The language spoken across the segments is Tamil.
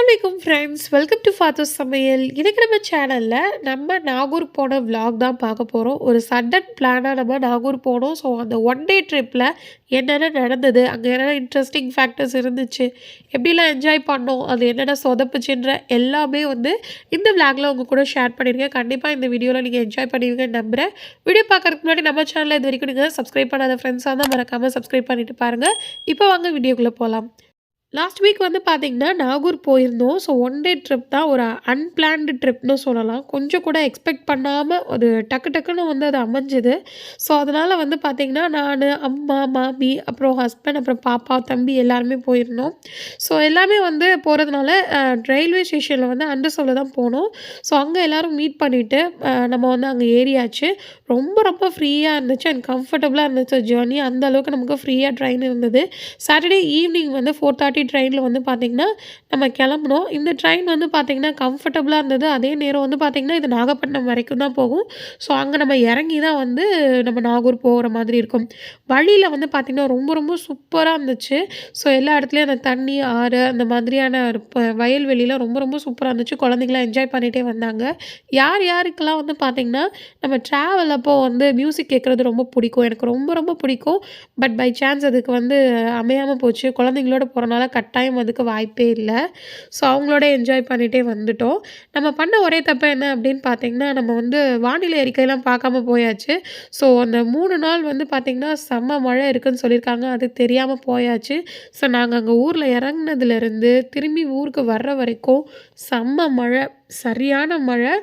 அஸ்ஸலாமலைக்கும் ஃப்ரெண்ட்ஸ் வெல்கம் டு ஃபாத்தோ சமையல் இன்னைக்கு நம்ம சேனலில் நம்ம நாகூர் போன விலாக் தான் பார்க்க போகிறோம் ஒரு சடன் பிளானாக நம்ம நாகூர் போனோம். ஸோ அந்த ஒன் டே ட்ரிப்பில் என்னென்ன நடந்தது? அங்கே என்னென்ன இன்ட்ரெஸ்டிங் ஃபேக்டர்ஸ் இருந்துச்சு? எப்படிலாம் என்ஜாய் பண்ணோம்? அது என்னென்ன சொதப்புச்சுன்ற எல்லாமே வந்து இந்த விலாகில் உங்கள் கூட ஷேர் பண்ணியிருக்கேன் கண்டிப்பாக இந்த வீடியோவில் நீங்கள் என்ஜாய் பண்ணுவீங்கன்னு நம்புகிறேன் வீடியோ பார்க்கறதுக்கு முன்னாடி நம்ம சேனலில் இது வரைக்கும் நீங்கள் சப்ஸ்கிரைப் பண்ணாத ஃப்ரெண்ட்ஸாக தான் மறக்காமல் சப்ஸ்கிரைப் பண்ணிட்டு பாருங்கள் இப்போ வாங்க வீடியோக்குள்ளே போகலாம் லாஸ்ட் வீக் வந்து பார்த்திங்கன்னா நாகூர் போயிருந்தோம். ஸோ ஒன் டே ட்ரிப் தான் ஒரு அன்பிளான்டு ட்ரிப்னு சொல்லலாம். கொஞ்சம் கூட எக்ஸ்பெக்ட் பண்ணாமல் ஒரு டக்கு டக்குன்னு வந்து அது அமைஞ்சுது. ஸோ அதனால் வந்து பார்த்திங்கன்னா நான் அம்மா மாமி அப்புறம் ஹஸ்பண்ட் அப்புறம் பாப்பா தம்பி எல்லாருமே போயிருந்தோம். ஸோ எல்லாமே வந்து போகிறதுனால ரயில்வே ஸ்டேஷனில் வந்து அண்டர்சோவில் தான் போனோம். ஸோ அங்கே எல்லோரும் மீட் பண்ணிவிட்டு நம்ம வந்து அங்கே ஏறியாச்சு. ரொம்ப ரொம்ப ஃப்ரீயாக இருந்துச்சு அண்ட் கம்ஃபர்டபுளாக இருந்துச்சு. ஜேர்னி அந்த அளவுக்கு நமக்கு ஃப்ரீயாக ட்ரெயின் இருந்தது. சாட்டர்டே ஈவினிங் வந்து ஃபோர் தேர்ட்டி ட்ரெயினில் வந்து பார்த்திங்கன்னா நம்ம கிளம்புனோம். இந்த ட்ரெயின் வந்து பார்த்திங்கன்னா கம்ஃபர்டபுளாக இருந்தது. அதே நேரம் வந்து பார்த்திங்கன்னா இது நாகப்பட்டினம் வரைக்கும் தான் போகும். ஸோ அங்கே நம்ம இறங்கி தான் வந்து நம்ம நாகூர் போகிற மாதிரி இருக்கும். வழியில் வந்து பார்த்திங்கன்னா ரொம்ப ரொம்ப சூப்பராக இருந்துச்சு. ஸோ எல்லா இடத்துலையும் அந்த தண்ணி ஆறு அந்த மாதிரியான இப்போ ரொம்ப ரொம்ப சூப்பராக இருந்துச்சு. குழந்தைங்களாம் என்ஜாய் பண்ணிகிட்டே வந்தாங்க. யார் யாருக்கெல்லாம் வந்து பார்த்திங்கன்னா நம்ம ட்ராவல் அப்போ வந்து மியூசிக் கேட்குறது ரொம்ப பிடிக்கும். எனக்கு ரொம்ப ரொம்ப பிடிக்கும். பட் பை சான்ஸ் அதுக்கு வந்து அமையாமல் போச்சு. குழந்தைங்களோட போகிறனால கட்டாயம் அதுக்கு வாய்ப்பே இல்லை. ஸோ அவங்களோட என்ஜாய் பண்ணிகிட்டே வந்துட்டோம். நம்ம பண்ண ஒரே தப்பு என்ன அப்படின்னு பார்த்தீங்கன்னா நம்ம வந்து வானிலை அறிக்கையெல்லாம் பார்க்காம போயாச்சு. ஸோ அந்த மூணு நாள் வந்து பார்த்திங்கன்னா செம்ம மழை இருக்குன்னு சொல்லியிருக்காங்க. அது தெரியாமல் போயாச்சு. ஸோ நாங்கள் அங்கே ஊரில் இறங்குனதுலேருந்து திரும்பி ஊருக்கு வர்ற வரைக்கும் செம்ம மழை சரியான மழை.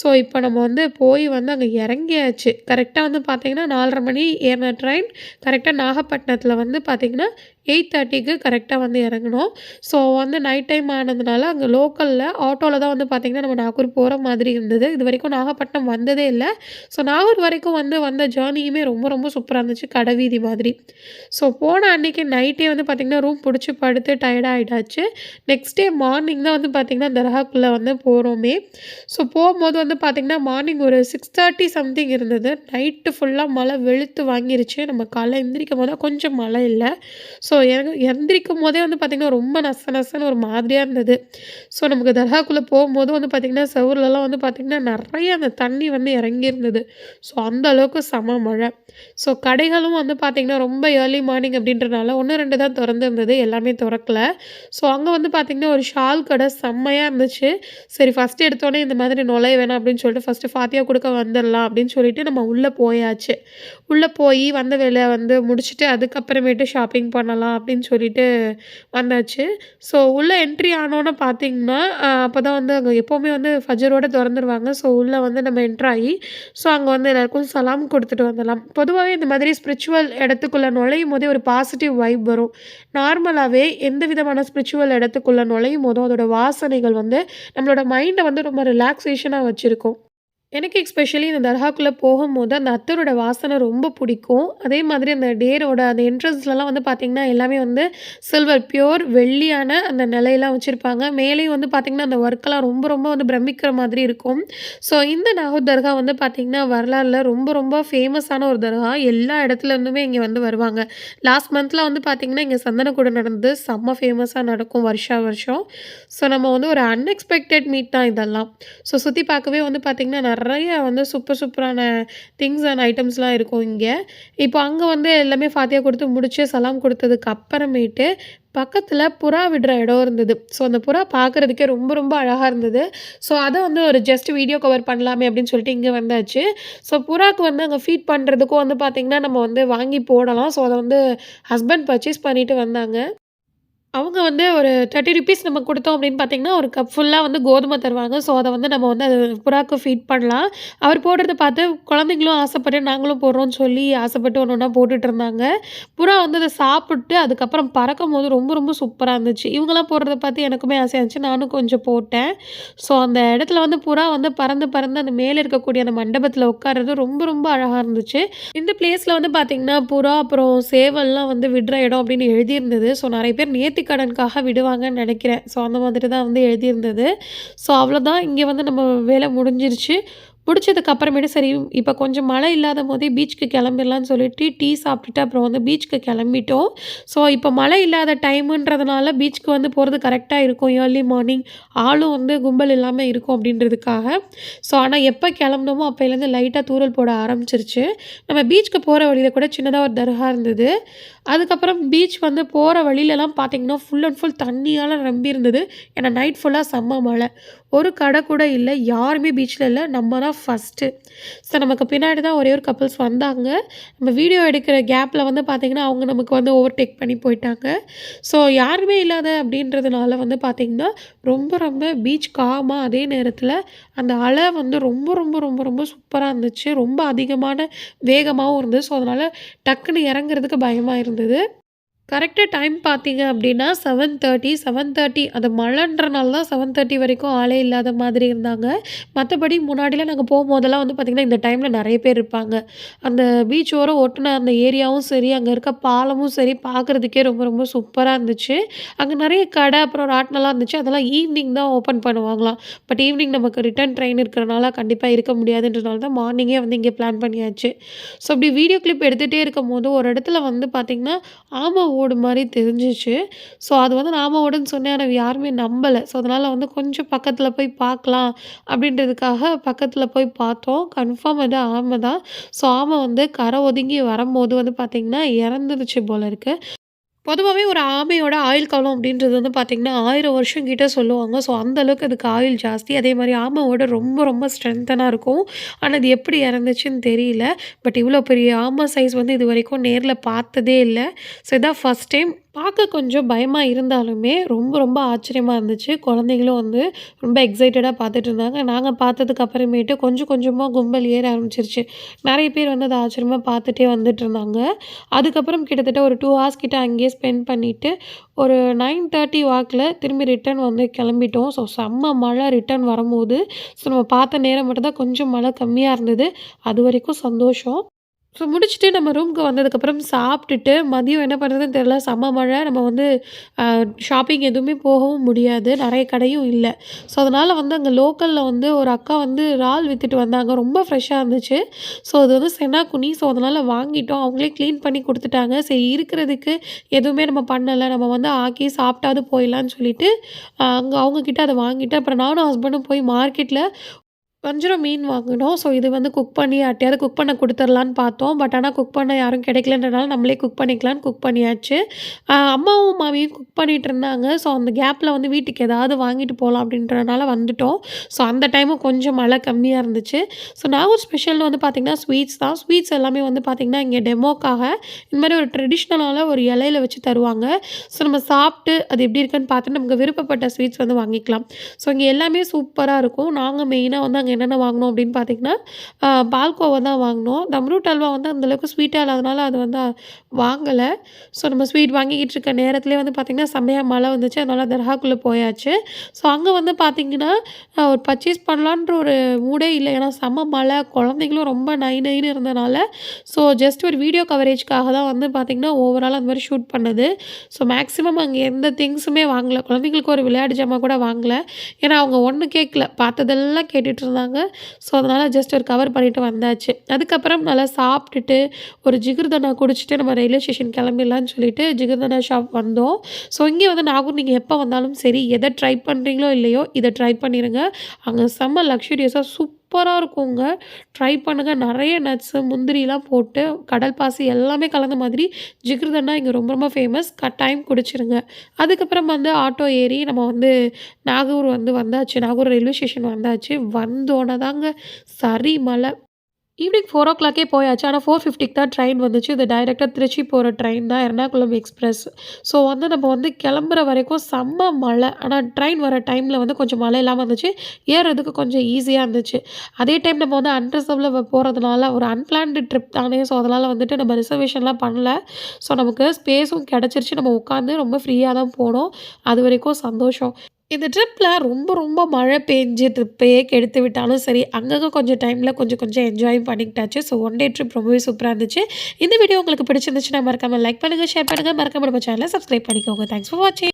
ஸோ இப்போ நம்ம வந்து போய் வந்து அங்கே இறங்கியாச்சு. கரெக்டாக வந்து பார்த்திங்கன்னா நாலரை மணி ஏறின ட்ரெயின் கரெக்டாக நாகப்பட்டினத்தில் வந்து பார்த்திங்கன்னா எயிட் தேர்ட்டிக்கு கரெக்டாக வந்து இறங்கணும் ஸோ வந்து நைட் டைம் ஆனதுனால அங்கே லோக்கலில் ஆட்டோவில் தான் வந்து பார்த்திங்கன்னா நம்ம நாகூர் போகிற மாதிரி இருந்தது. இது வரைக்கும் நாகப்பட்டினம் வந்ததே இல்லை. ஸோ நாகூர் வரைக்கும் வந்து வந்த ஜேர்னியுமே ரொம்ப ரொம்ப சூப்பராக இருந்துச்சு. கடைவீதி மாதிரி. ஸோ போன அன்றைக்கி நைட்டே வந்து பார்த்திங்கன்னா ரூம் பிடிச்சி படுத்து டயர்டாக ஆகிடாச்சு நெக்ஸ்ட் டே மார்னிங் தான் வந்து பார்த்திங்கன்னா தர்காக்குள்ளே வந்து போகிறோம் ஸோ போகும்போது வந்து பார்த்திங்கன்னா மார்னிங் ஒரு சிக்ஸ் தேர்ட்டி சம்திங் இருந்தது. நைட்டு ஃபுல்லாக மழை வெளுத்து வாங்கிருச்சு. நம்ம காலைல எந்திரிக்கும் போது கொஞ்சம் மழை இல்லை. ஸோ எனக்கு எந்திரிக்கும் போதே வந்து பார்த்திங்கன்னா ரொம்ப நச நசன்னு ஒரு மாதிரியாக இருந்தது. ஸோ நமக்கு தர்காக்குள்ளே போகும்போது வந்து பார்த்திங்கன்னா செவுர்லலாம் வந்து பார்த்திங்கன்னா நிறைய அந்த தண்ணி வந்து இறங்கியிருந்தது. ஸோ அந்த அளவுக்கு செம மழை. ஸோ கடைகளும் வந்து பார்த்திங்கன்னா ரொம்ப ஏர்லி மார்னிங் அப்படின்றனால ஒன்று ரெண்டு தான் திறந்துருந்தது. எல்லாமே திறக்கல. ஸோ அங்கே வந்து பார்த்திங்கன்னா ஒரு ஷால் கடை செம்மையாக இருந்துச்சு. சரி ஃபஸ்ட்டு எடுத்தோடனே இந்த மாதிரி நுழைய வேணாம் அப்படின்னு சொல்லிட்டு ஃபஸ்ட்டு ஃபாத்தியா கொடுக்க வந்துடலாம் அப்படின்னு சொல்லிட்டு நம்ம உள்ளே போயாச்சு. உள்ளே போய் வந்த வேலை வந்து முடிச்சுட்டு அதுக்கப்புறமேட்டு ஷாப்பிங் பண்ணலாம் அப்படின்னு சொல்லிட்டு வந்தாச்சு. ஸோ உள்ளே என்ட்ரி ஆனோன்னு பார்த்தீங்கன்னா அப்போ தான் வந்து அங்கே எப்போவுமே வந்து ஃபஜரோடு திறந்துருவாங்க. ஸோ உள்ளே வந்து நம்ம என்ட்ராகி ஸோ அங்கே வந்து எல்லாருக்கும் சலாம் கொடுத்துட்டு வந்துடலாம். பொதுவாகவே இந்த மாதிரி ஸ்பிரிச்சுவல் இடத்துக்குள்ளே நுழையும் போதே ஒரு பாசிட்டிவ் வைப் வரும். நார்மலாகவே எந்த விதமான ஸ்பிரிச்சுவல் இடத்துக்குள்ளே நுழையும் போதும் அதோட வாசனைகள் வந்து நம்மளோட மைண்ட் வந்து ரொம்ப ரிலாக்ஸேஷனாக வச்சுருக்கும். எனக்கு எக்ஸ்பெஷலி இந்த தர்காக்குள்ளே போகும்போது அந்த அத்தரோட வாசனை ரொம்ப பிடிக்கும். அதே மாதிரி அந்த டேரோட அந்த என்ட்ரன்ஸ்லலாம் வந்து பார்த்திங்கன்னா எல்லாமே வந்து சில்வர் பியோர் வெள்ளியான அந்த நிலையெல்லாம் வச்சுருப்பாங்க. மேலேயும் வந்து பார்த்திங்கன்னா அந்த ஒர்க்கெல்லாம் ரொம்ப ரொம்ப வந்து பிரமிக்கிற மாதிரி இருக்கும். ஸோ இந்த நாகூர் தர்கா வந்து பார்த்திங்கன்னா வரலாறில் ரொம்ப ரொம்ப ஃபேமஸான ஒரு தர்கா. எல்லா இடத்துலருந்துமே இங்கே வந்து வருவாங்க. லாஸ்ட் மந்தில் வந்து பார்த்திங்கன்னா இங்கே சந்தனக்கூட நடந்து செம்ம ஃபேமஸாக நடக்கும் வருஷா வருஷம். ஸோ நம்ம வந்து ஒரு அன்எக்ஸ்பெக்டட் மீட் தான் இதெல்லாம். ஸோ சுற்றி பார்க்கவே வந்து பார்த்திங்கன்னா நிறைய வந்து சூப்பர் சூப்பரான திங்ஸ் அண்ட் ஐட்டம்ஸ்லாம் இருக்கும் இங்கே. இப்போ அங்கே வந்து எல்லாமே ஃபாத்தியா கொடுத்து முடிச்சு சலாம் கொடுத்ததுக்கு அப்புறமேட்டு பக்கத்தில் புறா விடுற இடம் இருந்தது. ஸோ அந்த புறா பார்க்குறதுக்கே ரொம்ப ரொம்ப அழகாக இருந்தது. ஸோ அதை வந்து ஒரு ஜஸ்ட் வீடியோ கவர் பண்ணலாமே அப்படின்னு சொல்லிட்டு இங்கே வந்தாச்சு. ஸோ புறாக்கு வந்து அங்கே ஃபீட் பண்ணுறதுக்கும் வந்து பார்த்திங்கன்னா நம்ம வந்து வாங்கி போடலாம். ஸோ அதை வந்து ஹஸ்பண்ட் பர்ச்சேஸ் பண்ணிட்டு வந்தாங்க. அவங்க வந்து ஒரு தேர்ட்டி ருபீஸ் நம்ம கொடுத்தோம் அப்படின்னு பார்த்தீங்கன்னா ஒரு கப் ஃபுல்லாக வந்து கோதுமை தருவாங்க. ஸோ அதை வந்து நம்ம வந்து அது புறாக்கு ஃபீட் பண்ணலாம். அவர் போடுறத பார்த்து குழந்தைங்களும் ஆசைப்பட்டு நாங்களும் போடுறோம்னு சொல்லி ஆசைப்பட்டு ஒன்று ஒன்றா போட்டுட்டு இருந்தாங்க. புறா வந்து அதை சாப்பிட்டு அதுக்கப்புறம் பறக்கும் போது ரொம்ப ரொம்ப சூப்பராக இருந்துச்சு. இவங்கெல்லாம் போடுறத பார்த்து எனக்குமே ஆசையாக இருந்துச்சு. நானும் கொஞ்சம் போட்டேன். ஸோ அந்த இடத்துல வந்து புறா வந்து பறந்து பறந்து அந்த மேலே இருக்கக்கூடிய அந்த மண்டபத்தில் உட்கார்றது ரொம்ப ரொம்ப அழகாக இருந்துச்சு. இந்த பிளேஸில் வந்து பார்த்திங்கன்னா புறா அப்புறம் சேவல்லாம் வந்து விடுற இடம் அப்படின்னு எழுதியிருந்தது. ஸோ நிறைய பேர் நேற்று நேர்த்தி கடனுக்காக விடுவாங்கன்னு நினைக்கிறேன். ஸோ அந்த மாதிரி தான் வந்து எழுதியிருந்தது. ஸோ அவ்வளோதான் இங்கே வந்து நம்ம வேலை முடிஞ்சிருச்சு. பிடிச்சதுக்கு அப்புறமேட்டு சரி இப்போ கொஞ்சம் மழை இல்லாத போதே பீச்சுக்கு கிளம்பிடலான்னு சொல்லிட்டு டீ சாப்பிட்டுட்டு அப்புறம் வந்து பீச்சுக்கு கிளம்பிட்டோம். ஸோ இப்போ மழை இல்லாத டைமுன்றதுனால பீச்சுக்கு வந்து போகிறது கரெக்டாக இருக்கும். ஏர்லி மார்னிங் ஆளும் வந்து கும்பல் இல்லாமல் இருக்கும் அப்படின்றதுக்காக. ஸோ ஆனால் எப்போ கிளம்புனோமோ அப்போலேருந்து லைட்டாக தூறல் போட ஆரம்பிச்சிருச்சு. நம்ம பீச்சுக்கு போகிற வழியில் கூட சின்னதாக ஒரு தர்கா இருந்தது. அதுக்கப்புறம் பீச் வந்து போகிற வழியிலலாம் பார்த்தீங்கன்னா ஃபுல் அண்ட் ஃபுல் தண்ணியால் நம்பி இருந்தது ஏன்னா நைட் ஃபுல்லாக செம்ம மழை. ஒரு கடை கூட இல்லை யாருமே பீச்சில் இல்லை. நம்ம தான் ஃபஸ்ட்டு ஸோ நமக்கு பின்னாடி தான் ஒரே ஒரு கப்புள்ஸ் வந்தாங்க. நம்ம வீடியோ எடுக்கிற கேப்பில் வந்து பார்த்திங்கன்னா அவங்க நமக்கு வந்து ஓவர்டேக் பண்ணி போயிட்டாங்க. ஸோ யாருமே இல்லாத அப்படின்றதுனால வந்து பார்த்திங்கன்னா ரொம்ப ரொம்ப பீச் காமாக அதே நேரத்தில் அந்த அலை வந்து ரொம்ப ரொம்ப ரொம்ப ரொம்ப சூப்பராக இருந்துச்சு. ரொம்ப அதிகமான வேகமாகவும் இருந்தது. ஸோ அதனால் டக்குன்னு இறங்குறதுக்கு பயமாக இருந்தது. கரெக்டாக டைம் பார்த்தீங்க அப்படின்னா செவன் தேர்ட்டி செவன் தேர்ட்டி அது மழைன்றனால தான் செவன் தேர்ட்டி வரைக்கும் ஆளே இல்லாத மாதிரி இருந்தாங்க. மற்றபடி முன்னாடிலாம் நாங்கள் போகும்போதெல்லாம் வந்து பார்த்திங்கன்னா இந்த டைமில் நிறைய பேர் இருப்பாங்க. அந்த பீச் ஓரம் ஒட்டின அந்த ஏரியாவும் சரி அங்கே இருக்க பாலமும் சரி பார்க்குறதுக்கே ரொம்ப ரொம்ப சூப்பராக இருந்துச்சு. அங்கே நிறைய கடை அப்புறம் ராட்னெல்லாம் இருந்துச்சு. அதெல்லாம் ஈவினிங் தான் ஓப்பன் பண்ணுவாங்களாம். பட் ஈவினிங் நமக்கு ரிட்டர்ன் ட்ரெயின் இருக்கிறனால கண்டிப்பாக இருக்க முடியாதுன்றனால தான் மார்னிங்கே வந்து இங்கே பிளான் பண்ணியாச்சு. ஸோ அப்படி வீடியோ கிளிப் எடுத்துகிட்டே இருக்கும் போது ஒரு இடத்துல வந்து பார்த்திங்கன்னா ஆமாம் ஓடு மாதிரி தெரிஞ்சிச்சு. ஸோ அது வந்து நாம ஓடுன்னு சொன்னேன் ஆனால் யாருமே நம்பலை. ஸோ அதனால் வந்து கொஞ்சம் பக்கத்தில் போய் பார்க்கலாம் அப்படின்றதுக்காக பக்கத்தில் போய் பார்த்தோம். கன்ஃபார்ம் அது ஆமை தான். ஸோ ஆமை வந்து கரை ஒதுங்கி வரும்போது வந்து பார்த்திங்கன்னா இறந்துருச்சு போல இருக்குது பொதுவாகவே ஒரு ஆமையோட ஆயுள் காலம் அப்படின்றது வந்து பார்த்திங்கன்னா ஆயிரம் வருஷம் கிட்டே சொல்லுவாங்க. ஸோ அந்தளவுக்கு அதுக்கு ஆயுள் ஜாஸ்தி. அதே மாதிரி ஆமையோட ரொம்ப ரொம்ப ஸ்ட்ரென்த்தனாக இருக்கும். ஆனால் அது எப்படி இறந்துச்சுன்னு தெரியல. பட் இவ்வளோ பெரிய ஆமை சைஸ் வந்து இது வரைக்கும் நேரில் பார்த்ததே இல்லை. ஸோ இதான் ஃபஸ்ட் டைம் பார்க்க கொஞ்சம் பயமாக இருந்தாலுமே ரொம்ப ரொம்ப ஆச்சரியமாக இருந்துச்சு. குழந்தைங்களும் வந்து ரொம்ப எக்ஸைட்டடாக பார்த்துட்டு இருந்தாங்க. நாங்கள் பார்த்ததுக்கு அப்புறமேட்டு கொஞ்சம் கொஞ்சமாக கும்பல் ஏற ஆரம்பிச்சிருச்சு. நிறைய பேர் வந்து அதை ஆச்சரியமாக பார்த்துட்டே வந்துட்டு இருந்தாங்க. அதுக்கப்புறம் கிட்டத்தட்ட ஒரு டூ ஹவர்ஸ் கிட்ட அங்கேயே ஸ்பெண்ட் பண்ணிவிட்டு ஒரு நைன் தேர்ட்டி வாக்கில் திரும்பி ரிட்டர்ன் வந்து கிளம்பிட்டோம். ஸோ செம்ம மழை ரிட்டர்ன் வரும்போது. ஸோ நம்ம பார்த்த நேரம் மட்டும்தான் கொஞ்சம் மழை கம்மியாக இருந்தது. அது வரைக்கும் சந்தோஷம். ஸோ முடிச்சுட்டு நம்ம ரூமுக்கு வந்ததுக்கப்புறம் சாப்பிட்டுட்டு மதியம் என்ன பண்ணுறதுன்னு தெரில செம்ம மழை. நம்ம வந்து ஷாப்பிங் எதுவுமே போகவும் முடியாது. நிறைய கடையும் இல்லை. ஸோ அதனால் வந்து அங்கே லோக்கலில் வந்து ஒரு அக்கா வந்து இறால் விற்றுட்டு வந்தாங்க. ரொம்ப ஃப்ரெஷ்ஷாக இருந்துச்சு. ஸோ அது வந்து செனாக்குனி. ஸோ அதனால் வாங்கிட்டோம். அவங்களே க்ளீன் பண்ணி கொடுத்துட்டாங்க. சரி இருக்கிறதுக்கு எதுவுமே நம்ம பண்ணலை. நம்ம வந்து ஆக்கி சாப்பிட்டாவது போயிடலான்னு சொல்லிட்டு அங்கே அவங்கக்கிட்ட அதை வாங்கிட்டு அப்புறம் நானும் ஹஸ்பண்டும் போய் மார்க்கெட்டில் வஞ்சிரம் மீன் வாங்கினோம். ஸோ இது வந்து குக் பண்ணி யார்ட்டையாவது குக் பண்ண கொடுத்துர்லான்னு பார்த்தோம். பட் ஆனால் குக் பண்ண யாரும் கிடைக்கலன்றனால நம்மளே குக் பண்ணிக்கலான்னு குக் பண்ணியாச்சு. அம்மாவும் மாமியும் குக் பண்ணிகிட்டு இருந்தாங்க. ஸோ அந்த கேப்பில் வந்து வீட்டுக்கு ஏதாவது வாங்கிட்டு போகலாம் அப்படின்றனால வந்துட்டோம். ஸோ அந்த டைமும் கொஞ்சம் மழை கம்மியாக இருந்துச்சு. ஸோ நாகூர் ஸ்பெஷல்னு வந்து பார்த்திங்கன்னா ஸ்வீட்ஸ் தான். ஸ்வீட்ஸ் எல்லாமே வந்து பார்த்திங்கன்னா இங்கே டெமோக்காக இந்த மாதிரி ஒரு ட்ரெடிஷ்னலான ஒரு இலையில வச்சு தருவாங்க. ஸோ நம்ம சாப்பிட்டு அது எப்படி இருக்குன்னு பார்த்துட்டு நமக்கு விருப்பப்பட்ட ஸ்வீட்ஸ் வந்து வாங்கிக்கலாம். ஸோ இங்கே எல்லாமே சூப்பராக இருக்கும். நாங்கள் மெயினாக வந்து அங்கே என்னென்ன வாங்கினோம் அப்படின்னு பார்த்தீங்கன்னா பால்கோவா தான் வாங்கினோம் தம்ரூட் அல்வா வந்து அந்தளவுக்கு ஸ்வீட்டாக இல்லாதனால அது வந்து வாங்கலை. ஸோ நம்ம ஸ்வீட் வாங்கிக்கிட்டு இருக்க நேரத்துலேயே வந்து பார்த்திங்கன்னா செம்மையாக மழை வந்துச்சு. அதனால் தர்காக்குள்ளே போயாச்சு. ஸோ அங்கே வந்து பார்த்திங்கன்னா ஒரு பர்ச்சேஸ் பண்ணலான்ற ஒரு மூடே இல்லை. ஏன்னா செம்ம மழை. குழந்தைங்களும் ரொம்ப நை நைன்னு இருந்தனால ஸோ ஜஸ்ட் ஒரு வீடியோ கவரேஜ்க்காக தான் வந்து பார்த்திங்கன்னா ஓவரால் அந்த மாதிரி ஷூட் பண்ணது. ஸோ மேக்ஸிமம் அங்கே எந்த திங்ஸுமே வாங்கலை. குழந்தைங்களுக்கு ஒரு விளையாட்டு ஜாமான் கூட வாங்கலை. ஏன்னா அவங்க ஒன்று கேட்கல பார்த்ததெல்லாம் கேட்டுட்டு இருந்தாங்க. ஸோ அதனால் ஜஸ்ட் ஒரு கவர் பண்ணிவிட்டு வந்தாச்சு. அதுக்கப்புறம் நல்லா சாப்பிட்டுட்டு ஒரு ஜிகிர்தனா குடிச்சிட்டு நம்ம ரயில்வே ஸ்டேஷன் கிளம்பிடலான்னு சொல்லிட்டு ஜிகிர்தனா ஷாப் வந்தோம். ஸோ இங்கே வந்து நாகூர் நீங்கள் எப்போ வந்தாலும் சரி எதை ட்ரை பண்ணுறீங்களோ இல்லையோ இதை ட்ரை பண்ணிடுங்க அங்கே செம்ம லக்ஸுரியஸாக சூப்பராக இருக்குங்க. ட்ரை பண்ணுங்கள் நிறைய நட்ஸு முந்திரிலாம் போட்டு கடல் பாசி எல்லாமே கலந்த மாதிரி ஜிகிர்தண்டா இங்கே ரொம்ப ரொம்ப ஃபேமஸ் கட்டாயம் குடிச்சிருங்க. அதுக்கப்புறம் வந்து ஆட்டோ ஏறி நம்ம வந்து நாகூர் வந்து வந்தாச்சு. நாகூர் ரயில்வே ஸ்டேஷன் வந்தாச்சு. வந்தோடனே தாங்க சரி மலை ஈவினிங் ஃபோர் ஓ கிளாக்கே போயாச்சு. ஆனால் ஃபோர் ஃபிஃப்டிக்கு தான் ட்ரெயின் வந்துச்சு. இது டைரெக்டாக திருச்சி போகிற ட்ரெயின் தான். எர்ணாகுளம் எக்ஸ்பிரஸ் ஸோ வந்து நம்ம வந்து கிளம்புற வரைக்கும் செம்ம மழை. ஆனால் ட்ரெயின் வர டைமில் வந்து கொஞ்சம் மழை இல்லாமல் இருந்துச்சு. ஏறுறதுக்கு கொஞ்சம் ஈஸியாக இருந்துச்சு. அதே டைம் நம்ம வந்து அன்ரிசர்வில் போகிறதுனால ஒரு அன்பிளான்டு ட்ரிப் தானே. ஸோ அதனால் வந்துட்டு நம்ம ரிசர்வேஷன்லாம் பண்ணல. ஸோ நமக்கு ஸ்பேஸும் கிடச்சிருச்சு. நம்ம உட்காந்து ரொம்ப ஃப்ரீயாக தான் போனோம். அது வரைக்கும் சந்தோஷம். இந்த ட்ரிப்பில் ரொம்ப ரொம்ப மழை பெஞ்சு ட்ரிப்பையே கெடுத்து விட்டாலும் சரி அங்கங்கே கொஞ்சம் டைமில் கொஞ்சம் கொஞ்சம் என்ஜாய் பண்ணிக்கிட்டாச்சு. ஸோ ஒன் டே ட்ரிப் ரொம்பவே சூப்பராக இருந்துச்சு. இந்த வீடியோ உங்களுக்கு பிடிச்சிருந்துச்சுன்னா மறக்காமல் லைக் பண்ணுங்கள் ஷேர் பண்ணுங்கள் மறக்காமல் நம்ம சேனலை சப்ஸ்கிரைப் பண்ணிக்கோங்க. தேங்க்ஸ் ஃபார் வாட்சிங்